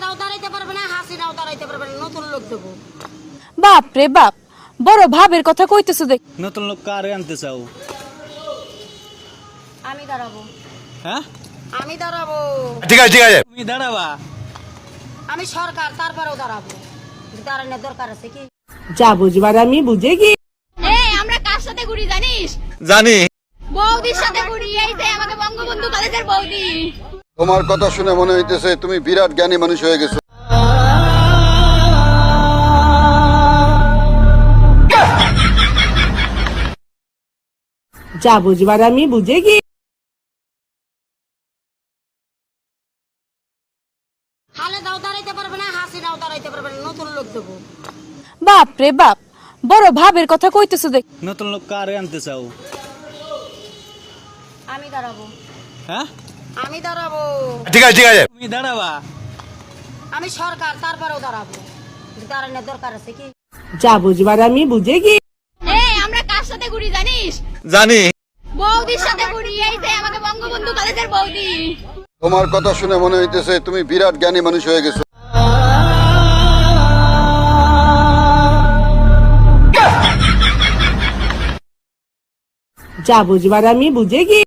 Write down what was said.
খালেদাও দাঁড়াইতে পারবে না হাসিনাও দাঁড়াইতে পারবে না নতুন লোক দেবো। বাপ রে বাপ বড় ভাবের কথা কইতেছো দেখ। নতুন লোক কারে আনতে চাও? আমি দাঁড়াবো। হ্যাঁ? আমি দাঁড়াবো। ঠিক আছে ঠিক আছে। তুমি দাঁড়াবা। আমি সরকার তারপরেও দাঁড়াবো। দাঁড়ানোর দরকার আছে কি? যা বুঝবার আমি বুঝে গি এই আমরা কার সাথে ঘুরি জানিস? জানি। বৌদির সাথে ঘুরি এই যে আমাকে বঙ্গবন্ধু কলেজের বৌদি। তোমার কথা শুনে মনে হইতেছে তুমি বিরাট জ্ঞানী মানুষ হয়ে গেছো। যা বুঝবার আমি বুঝে গি খালেদাও দাঁড়াইতে পারবে না হাসিনাও দাঁড়াইতে পারবে না নতুন লোক দেবো। বাপ রে বাপ বড় ভাবের কথা কইতেছো দেখ নতুন লোক কারে আনতে চাও? আমি দাঁড়াবো। হ্যাঁ? আমি দাঁড়াবো। ঠিক আছে ঠিক আছে। তুমি দাঁড়াবা। আমি সরকার তারপরেও দাঁড়াবো। দাঁড়ানোর দরকার আছে কি? যা বুঝবার আমি বুঝে এই আমরা কার সাথে ঘুরি জানিস? জানি। বৌদির সাথে ঘুরি এই যে আমাকে বঙ্গবন্ধু কলেজের বৌদি। তোমার কথা শুনে মনে হইতেছে তুমি বিরাট জ্ঞানী মানুষ হয়ে গেছো। যা বুঝবার আমি বুঝে গি